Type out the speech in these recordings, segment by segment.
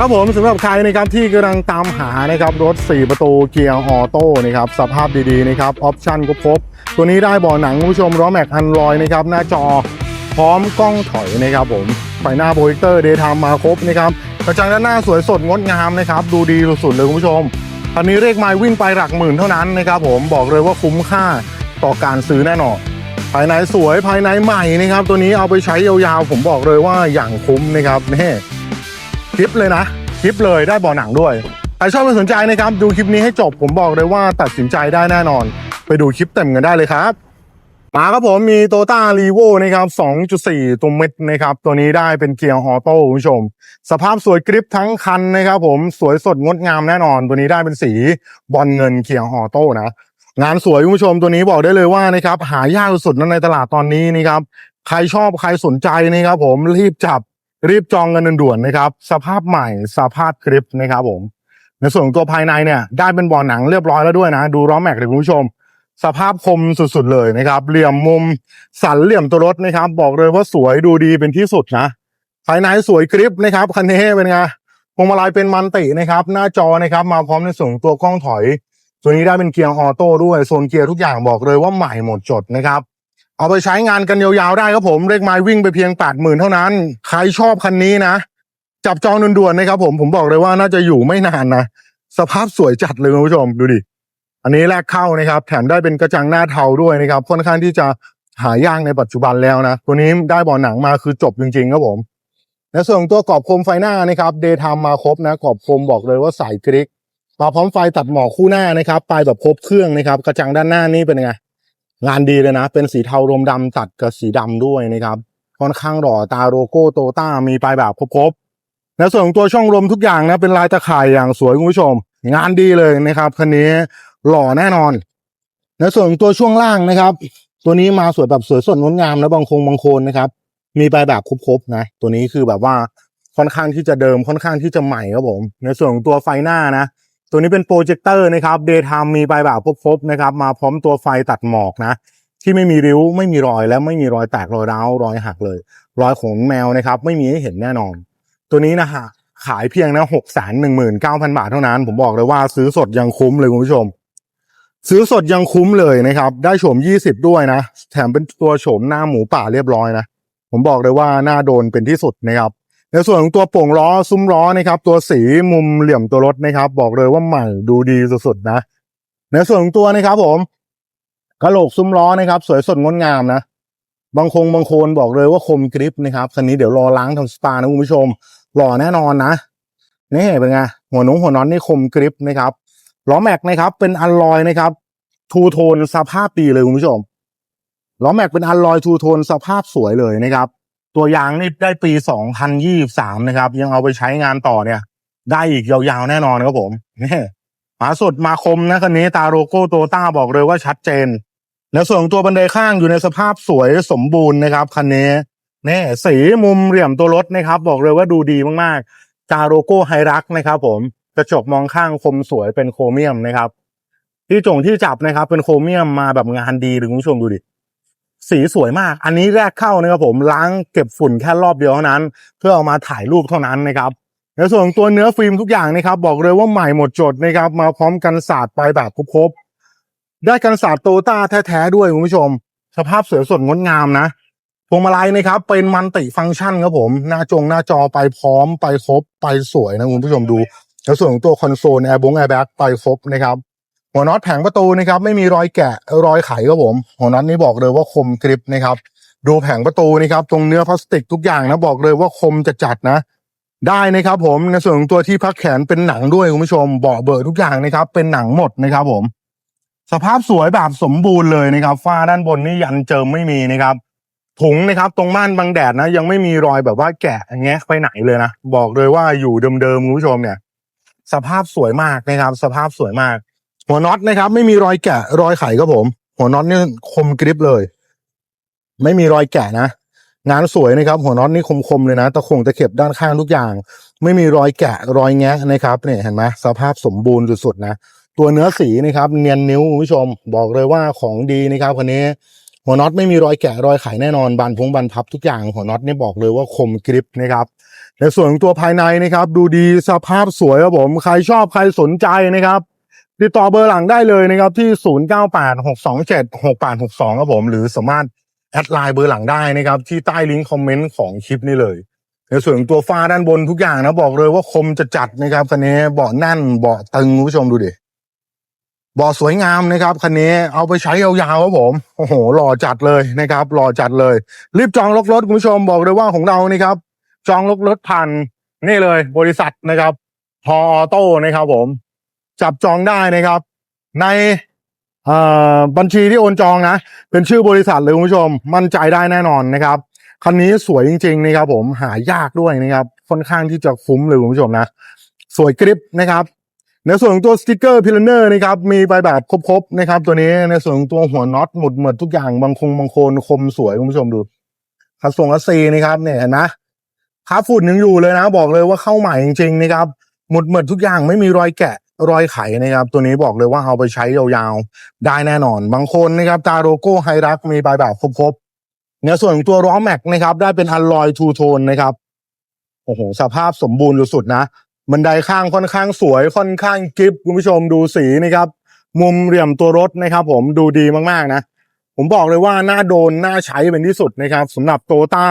ครับผมสำหรับใครนะครับที่กำลังตามหานะครับรถ 4 ประตูเกียร์ออโต้นะครับสภาพดีๆนะครับออปชั่นก็ครบตัวนี้ได้เบ่อหนังคุณผู้ชมล้อแม็กอันลอยนะครับหน้าจอพร้อมกล้องถอยนะครับผมไฟหน้าโปรเจคเตอร์เดย์ไทม์มาครบนะครับกระจังด้านหน้าสวยสดงดงามนะครับดูดีสุดๆเลยคุณผู้ชมคันนี้เรียกไมล์วิ่งไปหลักหมื่นเท่านั้นนะครับผมบอกเลยว่าคุ้มค่าต่อการซื้อแน่นอนภายในสวยภายในใหม่นะครับตัวนี้เอาไปใช้ยาวๆผมบอกเลยว่าอย่างคุ้มนะครับนี่ คลิปเลยนะคลิปเลยได้บ่อหนังด้วยใครชอบไปสนใจนะครับ ดูคลิปนี้ให้จบผมบอกเลยว่าตัดสินใจได้แน่นอน ไปดูคลิปเต็มกันได้เลยครับ มาครับผมมีโตต้ารีโวนะครับ 2.4 ตัวเม็ดนะครับ ตัวนี้ได้เป็นเกียร์ออโต้คุณผู้ชม สภาพสวยกริปทั้งคันนะครับผมสวยสดงดงามแน่นอน ตัวนี้ได้เป็นสีบอลเงินเกียร์ออโต้นะงานสวยคุณผู้ชมตัวนี้บอกได้เลยว่านะครับหายากสุดนะในตลาดตอนนี้นะครับใครชอบใครสนใจนะครับผมรีบจับ รีบจองกันด่วนๆนะครับ สภาพใหม่สภาพกริปนะครับผม ในส่วนของตัวภายในเนี่ย ได้เป็นบ่อหนังเรียบร้อยแล้วด้วยนะ ดูล้อแม็กเลยคุณผู้ชม สภาพคมสุดๆเลยนะครับ เหลี่ยมมุมสันเหลี่ยมตัวรถนะครับ บอกเลยว่าสวยดูดีเป็นที่สุดนะ ภายในสวยกริปนะครับคันนี้เป็นไงพวงมาลัยเป็นมันตินะครับ หน้าจอนะครับ มาพร้อมในส่วนตัวกล้องถอย ตัวนี้ได้เป็นเกียร์ออโต้ด้วยโซนเกียร์ทุกอย่างบอกเลยว่าใหม่หมดจดนะครับ เอาไปใช้งานกันยาวๆได้ครับผมเลขไม้วิ่งไปเพียง 8 0,000 เท่านั้น ใครชอบคันนี้นะ จับจองด่วนๆนะครับผมผมบอกเลยว่าน่าจะอยู่ไม่นานนะ สภาพสวยจัดเลยคุณผู้ชมดูดิ อันนี้แรกเข้านะครับ แถมได้เป็นกระจังหน้าเทาด้วยนะครับ ค่อนข้างที่จะหายากในปัจจุบันแล้วนะ ตัวนี้ได้เบาะหนังมาคือจบจริงๆครับผมในส่วนตัวกรอบโคมไฟหน้านะครับเดย์ไทม์มาครบนะกรอบโคมบอกเลยว่าใสกริกมาพร้อมไฟตัดหมอกคู่หน้านะครับ ปลายแบบครบเครื่องนะครับ กระจังด้านหน้านี่เป็นไง งานดีเลยนะ เป็นสีเทารมดำตัดกับสีดำด้วยนะครับค่อนข้างหล่อตาโลโก้โตต้ามีปลายแบบครบๆในส่วนของตัวช่องลมทุกอย่างนะเป็นลายตะข่ายอย่างสวยคุณผู้ชม งานดีเลยนะครับคันนี้หล่อแน่นอน ในส่วนของตัวช่วงล่างนะครับ ตัวนี้มาสวยแบบสวยสดงดงามนะบางคงบางโคนนะครับ มีปลายแบบครบๆนะตัวนี้คือแบบว่าค่อนข้างที่จะเดิมค่อนข้างที่จะใหม่ครับผม ในส่วนของตัวไฟหน้านะ ตัวนี้เป็นโปรเจคเตอร์นะครับเดย์ไทม์มีปลายแบบครบๆนะครับ มาพร้อมตัวไฟตัดหมอกนะ ที่ไม่มีริ้วไม่มีรอยและไม่มีรอยแตกรอยร้าวรอยหักเลย รอยขนแมวนะครับ ไม่มีให้เห็นแน่นอน ตัวนี้นะฮะขายเพียงนะหกแสนหนึ่งหมื่นเก้าพันบาทเท่านั้น ผมบอกเลยว่าซื้อสดยังคุ้มเลยคุณผู้ชม ซื้อสดยังคุ้มเลยนะครับ ได้โฉมยี่สิบด้วยนะ แถมเป็นตัวโฉมหน้าหมูป่าเรียบร้อยนะ ผมบอกเลยว่าหน้าโดนเป็นที่สุดนะครับ ในส่วนของตัวโป่งล้อซุ้มล้อนะครับ ตัวสีมุมเหลี่ยมตัวรถนะครับ บอกเลยว่าใหม่ดูดีสุดๆนะ ในส่วนของตัวนะครับ ผมกระโหลกซุ้มล้อนะครับ สวยสดงดงามนะบางคงบางโคนบอกเลยว่าคมกริปนะครับคันนี้เดี๋ยวรอล้างทำสปานะคุณผู้ชมหล่อแน่นอนนะนี่เป็นไงหัวหนงหัวน็อตนี่คมกริปนะครับล้อแม็กนะครับ เป็นอัลลอยนะครับ ทูโทนสภาพดีเลยคุณผู้ชมล้อแม็กเป็นอัลลอยทูโทนสภาพสวยเลยนะครับ ตัวยางนี่ได้ปี 2023 นะครับ ยังเอาไปใช้งานต่อเนี่ย ได้อีกยาวๆแน่นอนครับผมนี่มาสุดมาคมนะคันนี้ตาโลโก้โตต้าบอกเลยว่าชัดเจน แล้วส่วนของตัวบันไดข้างอยู่ในสภาพสวยสมบูรณ์นะครับคันนี้นี่สีมุมเหลี่ยมตัวรถนะครับ บอกเลยว่าดูดีมากๆจาโลโก้ไฮรักนะครับผมกระจกมองข้างคมสวยเป็นโครเมียมนะครับ ที่จงที่จับนะครับ เป็นโครเมียมมาแบบงานดีเลยคุณผู้ชมดูดิ สีสวยมาก อันนี้แรกเข้านะครับผมล้างเก็บฝุ่นแค่รอบเดียวเท่านั้น เพื่อเอามาถ่ายรูปเท่านั้นนะครับในส่วนของตัวเนื้อฟิล์มทุกอย่างนะครับ บอกเลยว่าใหม่หมดจดนะครับ มาพร้อมกันศาสตร์ไปแบบครบๆได้กันศาสตร์โตต้าแท้ๆด้วยคุณผู้ชม สภาพสวยสดงดงามนะพวงมาลัยนะครับ เป็นมันติฟังก์ชันครับผม หน้าจงหน้าจอไปพร้อมไปครบไปสวยนะคุณผู้ชมดู แล้วส่วนของตัวคอนโซลแอร์บงแอร์แบ็กไปครบนะครับ หัวน็อตแผงประตูนะครับไม่มีรอยแกะรอยไขครับผม หัวน็อตนี่บอกเลยว่าคมกริบนะครับดูแผงประตูนะครับตรงเนื้อพลาสติกทุกอย่างนะบอกเลยว่าคมจะจัดนะ ได้นะครับผมในส่วนของตัวที่พักแขนเป็นหนังด้วยคุณผู้ชมเบาะเบอร์ทุกอย่างนะครับ เป็นหนังหมดนะครับผม สภาพสวยแบบสมบูรณ์เลยนะครับฝ้าด้านบนนี่ยันเจิมไม่มีนะครับ ถุงนะครับ ตรงม่านบังแดดนะ ยังไม่มีรอยแบบว่าแกะแงะไปไหนเลยนะบอกเลยว่าอยู่เดิมๆคุณผู้ชมเนี่ย สภาพสวยมากนะครับ สภาพสวยมาก หัวน็อตนะครับ ไม่มีรอยแกะรอยไขครับผม หัวน็อตนี่คมกริบเลย ไม่มีรอยแกะนะงานสวยนะครับ หัวน็อตนี่คมๆเลยนะตะคงตะเข็บด้านข้างทุกอย่าง ไม่มีรอยแกะรอยแงะนะครับเนี่ยเห็นไหมสภาพสมบูรณ์สุดๆนะตัวเนื้อสีนะครับเนียนนิ้วคุณผู้ชม บอกเลยว่าของดีนะครับคันนี้ หัวน็อตไม่มีรอยแกะรอยไขแน่นอนบานพงบานพับทุกอย่าง หัวน็อตนี่บอกเลยว่าคมกริบนะครับในส่วนของตัวภายในนะครับ ดูดีสภาพสวยครับผม ใครชอบใครสนใจนะครับ ติดต่อเบอร์หลังได้เลยนะครับที่ 0986276862ครับผม หรือสามารถแอดไลน์เบอร์หลังได้นะครับ ที่ใต้ลิงก์คอมเมนต์ของคลิปนี้เลย ในส่วนของตัวฟ้าด้านบนทุกอย่างนะบอกเลยว่าคมจะจัดนะครับคันนี้เบาะแน่นเบาะตึงคุณผู้ชมดูดิเบาะสวยงามนะครับคันนี้เอาไปใช้ยาวๆครับผมโอ้โหหล่อจัดเลยนะครับหล่อจัดเลย รีบจองรถรถคุณผู้ชมบอกเลยว่าของเรานี่ครับ จองรถรถผ่านนี่เลย บริษัทนะครับพออโต้นะครับผม จับจองได้นะครับ ในเอ่อบัญชีที่โอนจองนะ เป็นชื่อบริษัทเลยคุณผู้ชม มั่นใจได้แน่นอนนะครับคันนี้สวยจริงๆนะครับผมหายากด้วยนะครับ ค่อนข้างที่จะคุ้มเลยคุณผู้ชมนะ สวยกริปนะครับ ในส่วนของตัวสติกเกอร์พิลเนอร์นะครับมีใบแบบครบๆนะครับ ตัวนี้ในส่วนของตัวหัวน็อตหมุดเหมือนทุกอย่างบางคงบางโคนคมสวยคุณผู้ชมดูคัสทรงคัสซีนะครับเนี่ยเห็นไหมคาฝุ่นยังอยู่เลยนะ บอกเลยว่าเข้าใหม่จริงๆนะครับหมุดเหมือนทุกอย่างไม่มีรอยแกะ รอยไขนะครับ ตัวนี้บอกเลยว่าเอาไปใช้ยาวๆ ได้แน่นอน บางคนนะครับตาโลโก้ไฮรักมีใบแบบครบๆในส่วนของตัวล้อแม็กนะครับ ได้เป็นอัลลอยทูโทนนะครับโอ้โหสภาพสมบูรณ์สุดๆนะบันไดข้างค่อนข้างสวยค่อนข้างกริปคุณผู้ชมดูสีนะครับ มุมเหลี่ยมตัวรถนะครับ ผมดูดีมากๆนะ ผมบอกเลยว่าน่าโดนน่าใช้เป็นที่สุดนะครับสำหรับโตต้า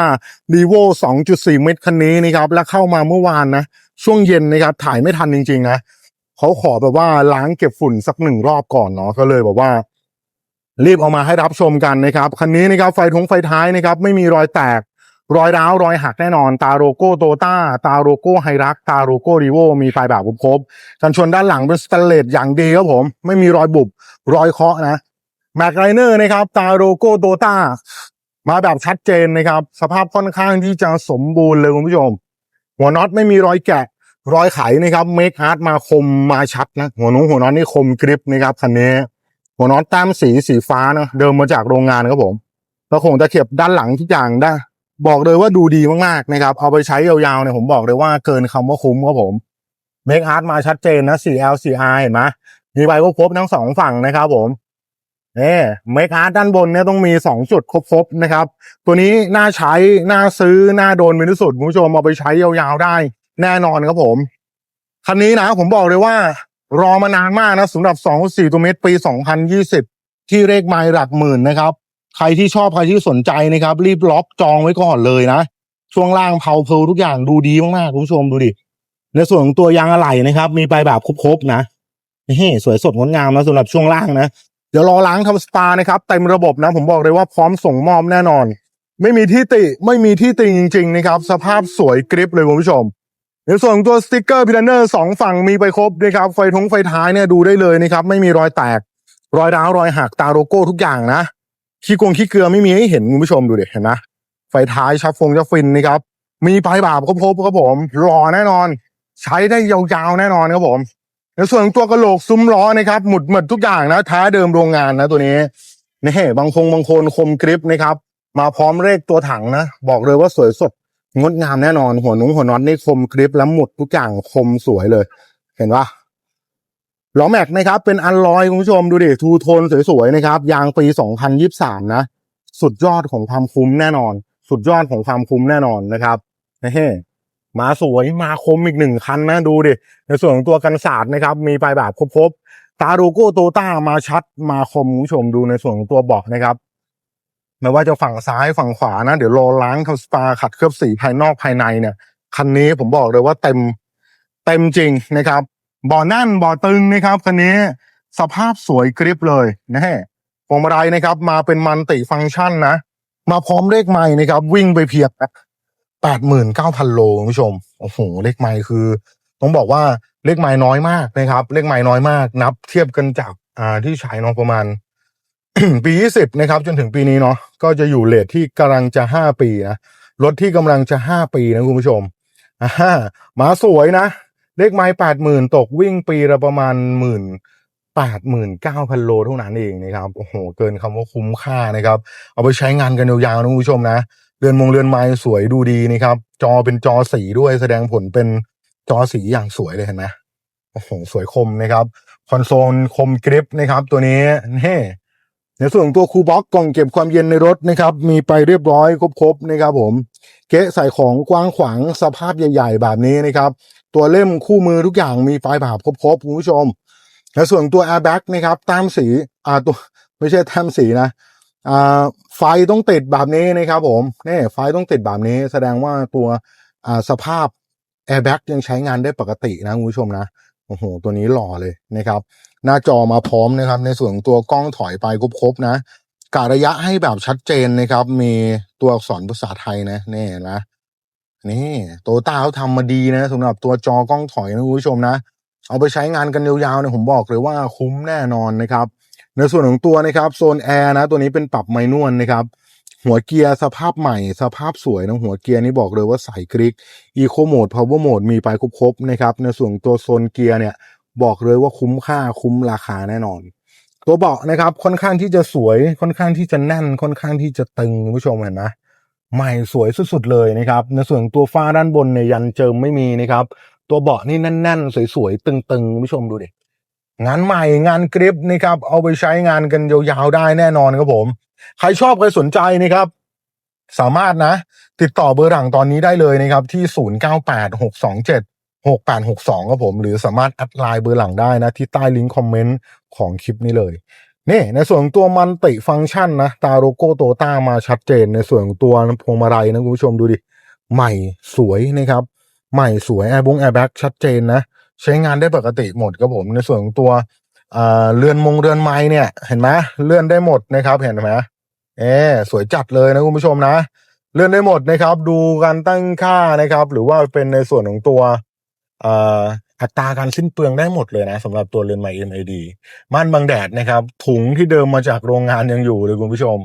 ดีโว2.4 เมตรคันนี้นะครับ และเข้ามาเมื่อวานนะ ช่วงเย็นนะครับ ถ่ายไม่ทันจริง ๆ นะ เขาขอแบบว่าล้างเก็บฝุ่นสักหนึ่งรอบก่อนเนาะก็เลยแบบว่า รีบเอามาให้รับชมกันนะครับคันนี้นะครับไฟทงไฟท้ายนะครับ ไม่มีรอยแตก รอยร้าวรอยหักแน่นอน ตาโลโก้โตต้าตาโลโก้ไฮรัก ตาโลโก้รีโวมีไฟแบบครบกันชนด้านหลังเป็นสแตนเลสอย่างดีครับผม ไม่มีรอยบุบรอยเคาะนะแม็กไ i เนอร์นะครับ ตาโลโก้โตต้ามาแบบชัดเจนนะครับ สภาพค่อนข้างที่จะสมบูรณ์เลยคุณผู้ชม หัวน็อตไม่มีรอยแกะ รอยไขนะครับเมคอาร์ตมาคมมาชัดนะหัวน้องหัวน็อตนี่คมกริปนะครับคันนี้ หัวน็อตแต้มสีสีฟ้านะเดิมมาจากโรงงานครับผมแล้วคงจะเข็บด้านหลังทุกอย่างได้ บอกเลยว่าดูดีมากๆนะครับ เอาไปใช้ยาวๆเนี่ยผมบอกเลยว่าเกินคำว่าคุ้มครับผมเมคอาร์ตมาชัดเจนนะ 4L 4R เห็นไหมมีใบครบทั้งสองฝั่งนะครับผมเอ่เมคอาร์ตด้านบนเนี่ยต้องมีสองจุดครบๆนะครับ ตัวนี้น่าใช้ น่าซื้อ น่าโดนเป็นที่สุดคุณผู้ชมเอาไปใช้ยาวๆได้ แน่นอนครับผม คันนี้นะผมบอกเลยว่า รอมานานมากนะสำหรับ 2.4 ตัวเมตรปี 2020 ที่เลขไมล์หลักหมื่นนะครับ ใครที่ชอบใครที่สนใจนะครับ รีบล็อกจองไว้ก่อนเลยนะ ช่วงล่างเพาเพลทุกอย่างดูดีมากๆคุณผู้ชมดูดิ ในส่วนของตัวยางอะไหล่นะครับ มีไปแบบครบๆนะนี่สวยสดงดงามนะสำหรับช่วงล่างนะเดี๋ยวรอล้างทำสปานะครับเต็มระบบนะ ผมบอกเลยว่าพร้อมส่งมอบแน่นอน ไม่มีที่ติไม่มีที่ติจริง ๆ นะครับ สภาพสวยกริปเลยคุณผู้ชม ในส่วนของตัวสติกเกอร์พิลเนอร์สองฝั่งมีไปครบนะครับไฟทงไฟท้ายเนี่ยดูได้เลยนะครับ ไม่มีรอยแตก รอยร้าวรอยหักตาโลโก้ทุกอย่างนะขี้กงขี้เกลือไม่มีให้เห็นคุณผู้ชมดูเดิเห็นไหมไฟท้ายชับฟงชับฟินนะครับ มีปลายบาบครบๆครับผมรอแน่นอน ใช้ได้ยาวๆแน่นอนครับผมในส่วนของตัวกระโหลกซุ้มล้อนะครับ หมุดหมดทุกอย่างนะท้าเดิมโรงงานนะตัวนี้นี่บางคงบางคนคมกริปนะครับ มาพร้อมเลขตัวถังนะ บอกเลยว่าสวยสด งดงามแน่นอนหัวนุ้งหัวน็อตนี่คมกริปแล้วหมดทุกอย่างคมสวยเลย เห็นปะล้อแม็กนะครับ เป็นอัลลอยคุณผู้ชมดูดิทูโทนสวยๆนะครับ ยางปี 2023 นะ สุดยอดของความคุ้มแน่นอน สุดยอดของความคุ้มแน่นอนนะครับเฮ้มาสวยมาคมอีกหนึ่งคันนะดูดิ ในส่วนของตัวกันศาสตร์นะครับ มีปลายแบบครบๆตาโลโก้โตต้ามาชัดมาคมคุณผู้ชมดูในส่วนของตัวเบาะนะครับ ไม่ว่าจะฝั่งซ้ายฝั่งขวานะเดี๋ยวรอล้างทำสปาขัดเคลือบสีภายนอกภายในเนี่ยคันนี้ผมบอกเลยว่าเต็มเต็มจริงนะครับบ่อแน่นบ่อตึงนะครับคันนี้สภาพสวยกริบเลยนะฮะพวงมาลัยนะครับ มาเป็นมันติฟังก์ชันนะ มาพร้อมเลขไม้นะครับ วิ่งไปเพียบแปดหมื่นเก้าพันโลคุณผู้ชมโอ้โหเลขไม้คือ ต้องบอกว่าเลขไม้น้อยมากนะครับ เลขไม้น้อยมาก นับเทียบกันจากอ่าที่ใช้เนาะประมาณ ปียี่สิบนะครับ จนถึงปีนี้เนาะก็จะอยู่เลทที่กำลังจะห้าปีนะรถที่กำลังจะห้าปีนะคุณผู้ชมอ่ามาสวยนะ เลขไม้แปดหมื่นตกวิ่งปีละประมาณหมื่นแปดหมื่นเก้าพันโลเท่านั้นเองนะครับโอ้โห เกินคำว่าคุ้มค่านะครับ เอาไปใช้งานกันยาวๆนะคุณผู้ชมนะเรือนมงเรือนไม้สวยดูดีนะครับ จอเป็นจอสีด้วยแสดงผลเป็นจอสีอย่างสวยเลยเห็นไหมโอ้โห สวยคมนะครับ คอนโซลคมกริปนะครับ ตัวนี้นี่ ในส่วนของตัวคูลบ็อกกล่องเก็บความเย็นในรถนะครับ มีไปเรียบร้อยครบๆนะครับผมเก๊ะใส่ของกว้างขวางสภาพใหญ่ๆแบบนี้นะครับ ตัวเล่มคู่มือทุกอย่างมีไฟแบบครบๆคุณผู้ชมในส่วนตัว airbag นะครับตามสีอ่าตัวไม่ใช่แต้มสีนะอ่าไฟต้องติดแบบนี้นะครับ ผมนี่ไฟต้องติดแบบนี้ แสดงว่าตัวอ่าสภาพ airbag ยังใช้งานได้ปกตินะคุณผู้ชมนะโอ้โหตัวนี้หล่อเลยนะครับ หน้าจอมาพร้อมนะครับ ในส่วนของตัวกล้องถอยไปครบๆนะกะระยะให้แบบชัดเจนนะครับ มีตัวอักษรภาษาไทยนะนี่นะนี่โตต้าเขาทำมาดีนะสำหรับตัวจอกล้องถอยนะคุณผู้ชมนะ เอาไปใช้งานกันยาวๆเนี่ยผมบอกเลยว่าคุ้มแน่นอนนะครับ ในส่วนของตัวนะครับโซนแอร์นะ ตัวนี้เป็นปรับไมนวลนะครับ หัวเกียร์สภาพใหม่ สภาพสวยนะหัวเกียร์นี่บอกเลยว่าใสกริกอีโคโหมดพาวเวอร์โหมดมีไปครบๆนะครับ ในส่วนตัวโซนเกียร์เนี่ย บอกเลยว่าคุ้มค่าคุ้มราคาแน่นอน ตัวเบาะนะครับ ค่อนข้างที่จะสวย ค่อนข้างที่จะแน่น ค่อนข้างที่จะตึงคุณผู้ชมเห็นไหมใหม่สวยสุดๆเลยนะครับ ในส่วนตัวฝ้าด้านบนเนี่ยยันเจิมไม่มีนะครับ ตัวเบาะนี่แน่นๆ สวยๆ ตึงๆคุณผู้ชมดูดิงานใหม่งานกริปนะครับ เอาไปใช้งานกันยาวๆได้แน่นอนครับผม ใครชอบใครสนใจนะครับ สามารถนะ ติดต่อเบอร์หลังตอนนี้ได้เลยนะครับ ที่ 098627 6862ครับผม หรือสามารถแอดไลน์เบอร์หลังได้นะ ที่ใต้ลิงก์คอมเมนต์ของคลิปนี้เลยนี่ในส่วนของตัวมันติฟังก์ชันนะ ตาโลโก้โตต้ามาชัดเจน ในส่วนของตัวพวงมาลัยนะคุณผู้ชมดูดิ ใหม่สวยนะครับ ใหม่สวยแอร์บงแอร์แบ็กชัดเจนนะ ใช้งานได้ปกติหมดครับผม ในส่วนของตัวเอ่อเรือนมงเรือนไม้เนี่ย เห็นไหมเลื่อนได้หมดนะครับเห็นไหมเออสวยจัดเลยนะคุณผู้ชมนะ เลื่อนได้หมดนะครับ ดูการตั้งค่านะครับ หรือว่าเป็นในส่วนของตัว อ่ออัตราการสิ้นเปลืองได้หมดเลยนะสำหรับตัวเรือนไม้ MID ม่านบังแดดนะครับ ถุงที่เดิมมาจากโรงงานยังอยู่เลยคุณผู้ชม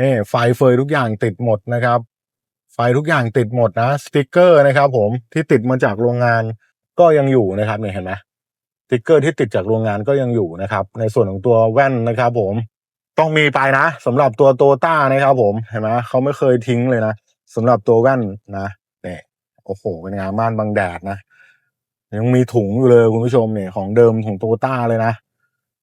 นี่ไฟเฟยทุกอย่างติดหมดนะครับ ไฟทุกอย่างติดหมดนะสติกเกอร์นะครับ ผมที่ติดมาจากโรงงานก็ยังอยู่นะครับเนี่ยเห็นไหมสติกเกอร์ที่ติดจากโรงงานก็ยังอยู่นะครับ ในส่วนของตัวแว่นนะครับ ผมต้องมีไปนะสำหรับตัวโตต้านะครับผมเห็นไหมเขาไม่เคยทิ้งเลยนะสำหรับตัวแว่นนะเนี่ยโอ้โหเป็นงานม่านบังแดดนะ ยังมีถุงอยู่เลยคุณผู้ชมเนี่ยของเดิมของโตต้าเลยนะ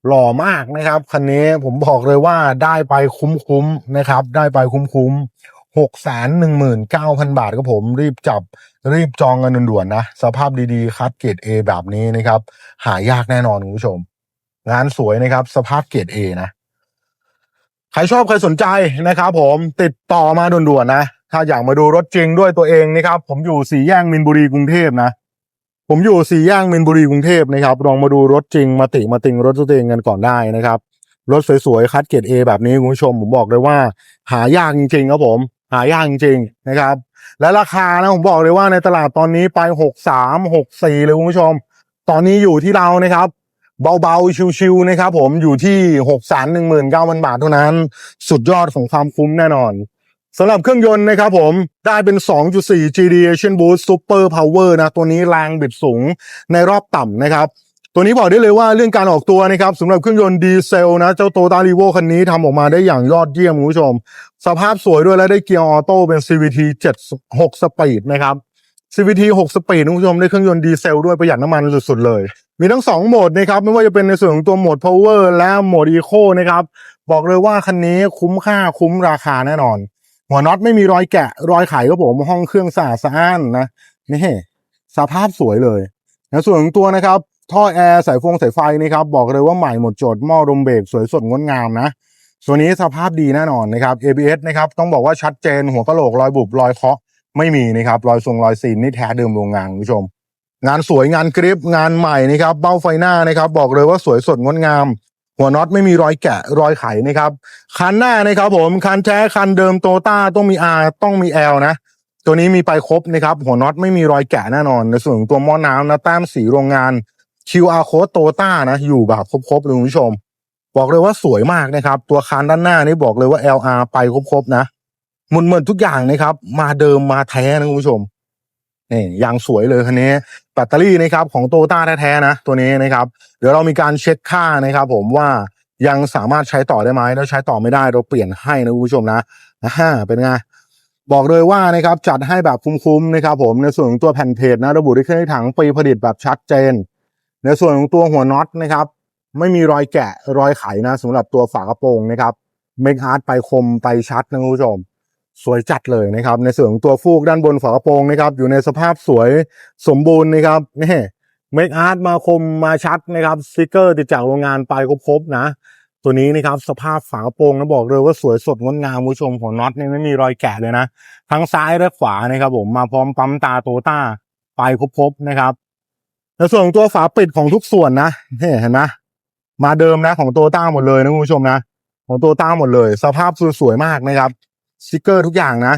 หล่อมากนะครับคันนี้ผมบอกเลยว่าได้ไปคุ้มๆนะครับ ได้ไปคุ้มๆหกแสนหนึ่งหมื่นเก้าพันบาทครับผมรีบจับรีบจองกันด่วนๆนะ สภาพดีๆคัดเกรด A แบบนี้นะครับ หายากแน่นอนคุณผู้ชม งานสวยนะครับ สภาพเกรด A นะใครชอบใครสนใจนะครับผมติดต่อมาด่วนๆนะ ถ้าอยากมาดูรถจริงด้วยตัวเองนะครับ ผมอยู่สี่แยกมินบุรีกรุงเทพนะ ผมอยู่สี่ย่างมินบุรีกรุงเทพนะครับลองมาดูรถจริงมาติมาติงรถตัวเองกันก่อนได้นะครับ รถสวยๆคัดเกรด A แบบนี้คุณผู้ชมผมบอกเลยว่า หายากจริงๆครับผม หายากจริงๆนะครับ และราคานะผมบอกเลยว่าในตลาดตอนนี้ไปหกสามหกสี่เลยคุณผู้ชม ตอนนี้อยู่ที่เรานะครับเบาๆ ชิวๆนะครับผมอยู่ที่หกแสนหนึ่งหมื่นเก้าพันบาทเท่านั้น สุดยอดของความคุ้มแน่นอน สำหรับเครื่องยนต์นะครับผมได้เป็น 2.4 GD Action Boost Super Power นะ ตัวนี้แรงบิดสูงในรอบต่ำนะครับ ตัวนี้บอกได้เลยว่าเรื่องการออกตัวนะครับสำหรับเครื่องยนต์ดีเซลนะ เจ้าโตต้ารีโวคันนี้ทำออกมาได้อย่างยอดเยี่ยมคุณผู้ชม สภาพสวยด้วยและได้เกียร์ออโต้เป็น CVT 7 6 สปีดนะครับ CVT 6 สปีดคุณผู้ชมได้เครื่องยนต์ดีเซลด้วยประหยัดน้ำมันสุดๆเลย มีทั้ง 2 โหมดนะครับไม่ว่าจะเป็นในส่วนของตัวโหมด Power และโหมด Eco นะครับบอกเลยว่าคันนี้คุ้มค่าคุ้มราคาแน่นอน หัวน็อตไม่มีรอยแกะ รอยไขก็ผมห้องเครื่องสะอาดสะอ้านนะนี่สภาพสวยเลยในส่วนของตัวนะครับ ท่อแอร์สายฟงสายไฟนะครับ บอกเลยว่าใหม่หมดจดหม้อลมเบรกสวยสดงดงามนะส่วนนี้สภาพดีแน่นอนนะครับ ABS นะครับต้องบอกว่าชัดเจนหัวกะโหลกรอยบุบรอยเคาะไม่มีนะครับรอยทรงรอยซีนนี่แท้เดิมโรงงานคุณผู้ชม งานสวยงานกริปงานใหม่นะครับเบ้าไฟหน้านะครับ บอกเลยว่าสวยสดงดงาม หัวน็อตไม่มีรอยแกะรอยไขนะครับคันหน้านะครับผมคันแท้คันเดิมโตต้าต้องมี R ต้องมี L นะ ตัวนี้มีไปครบนะครับ หัวน็อตไม่มีรอยแกะแน่นอน ในส่วนของตัวหม้อน้ำนะแต้มสีโรงงาน QR code โตต้านะ อยู่แบบครบๆเลยคุณผู้ชม บอกเลยว่าสวยมากนะครับ ตัวคานด้านหน้านี่บอกเลยว่า LR ไปครบๆนะหมุนเหมือนทุกอย่างนะครับ มาเดิมมาแท้นะคุณผู้ชม นี่อย่างสวยเลยคันนี้แบตเตอรี่นะครับของโตต้าแท้ๆนะตัวนี้นะครับ เดี๋ยวเรามีการเช็คค่านะครับ ผมว่ายังสามารถใช้ต่อได้ไหมถ้าใช้ต่อไม่ได้เราเปลี่ยนให้นะคุณผู้ชมนะอ่าเป็นไงบอกเลยว่านะครับจัดให้แบบคุ้มๆนะครับ ผมในส่วนของตัวแผ่นเพจนะระบุที่เครื่องถังปีผลิตแบบชัดเจน ในส่วนของตัวหัวน็อตนะครับ ไม่มีรอยแกะรอยไขนะสำหรับตัวฝากระโปรงนะครับเมคอาร์ตไปคมไปชัดนะคุณผู้ชม สวยจัดเลยนะครับ ในส่วนของตัวฟูกด้านบนฝากระโปรงนะครับ อยู่ในสภาพสวยสมบูรณ์นะครับนี่เมคอาร์ตมาคมมาชัดนะครับสติกเกอร์ติดจากโรงงานไปครบๆนะ ตัวนี้นะครับสภาพฝากระโปรงนะบอกเลยว่าสวยสดงดงามคุณผู้ชมของน็อตเนี่ยไม่มีรอยแกะเลยนะทั้งซ้ายและขวานะครับผมมาพร้อมปั๊มตาโตต้าไปครบๆนะครับในส่วนของตัวฝาปิดของทุกส่วนนะนี่เห็นไหมมาเดิมนะของโตต้าหมดเลยนะคุณผู้ชมนะของโตต้าหมดเลย สภาพสวยๆมากนะครับ สติกเกอร์ทุกอย่างนะ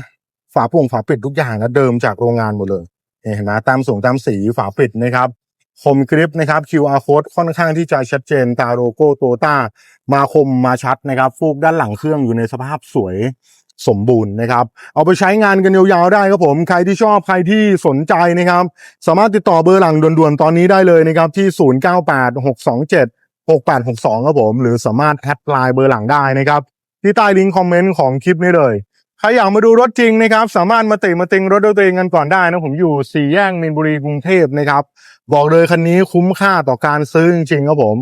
ฝาโปร่งฝาปิดทุกอย่างนะเดิมจากโรงงานหมดเลยเห็นไหมตามสูงตามสีฝาปิดนะครับคมกริปนะครับ QR code ค่อนข้างที่จะชัดเจนตาโลโก้โตต้ามาคมมาชัดนะครับ ฟูกด้านหลังเครื่องอยู่ในสภาพสวยสมบูรณ์นะครับ เอาไปใช้งานกันยาวๆได้ครับผม ใครที่ชอบใครที่สนใจนะครับ สามารถติดต่อเบอร์หลังด่วนๆตอนนี้ได้เลยนะครับ ที่ 098627 6862ครับผม หรือสามารถแอดไลน์เบอร์หลังได้นะครับ ที่ใต้ลิงก์คอมเมนต์ของคลิปนี้เลย ใครอยากมาดูรถจริงนะครับ สามารถมาติมาติงรถด้วยตัวเองกันก่อนได้นะผมอยู่สี่แยกมินบุรีกรุงเทพนะครับ บอกเลยคันนี้คุ้มค่าต่อการซื้อจริงๆครับผม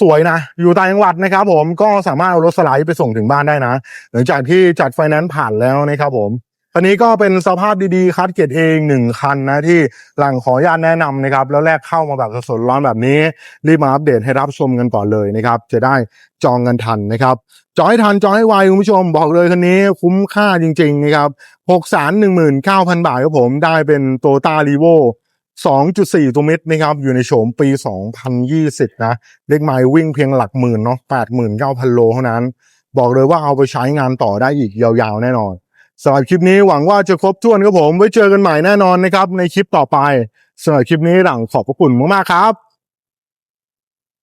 สวยนะ อยู่ต่างจังหวัดนะครับผมก็สามารถเอารถสไลด์ไปส่งถึงบ้านได้นะ หลังจากที่จัดไฟแนนซ์ผ่านแล้วนะครับผม คันนี้ก็เป็นสภาพดีๆคัดเกรเองหนึ่งคันนะที่หลังขออนุญาตแนะนำนะครับ แล้วแรกเข้ามาแบบสดๆร้อนแบบนี้ รีบมาอัปเดตให้รับชมกันก่อนเลยนะครับ จะได้จองกันทันนะครับ จองให้ทันจองให้ไวคุณผู้ชมบอกเลยคันนี้คุ้มค่าจริงๆนะครับหกแสนหนึ่งหมื่นเก้าพันบาทครับผมได้เป็นโตต้ารีโว2.4 ตัวมิตนะครับอยู่ในโฉมปี 2020 นะเลขไมล์วิ่งเพียงหลักหมื่นเนาะ89,000 โลเท่านั้น บอกเลยว่าเอาไปใช้งานต่อได้อีกยาวๆ แน่นอน สำหรับคลิปนี้หวังว่าจะครบถ้วนครับผม ไว้เจอกันใหม่แน่นอนนะครับในคลิปต่อไปสำหรับคลิปนี้หลังขอบพระคุณมากๆครับ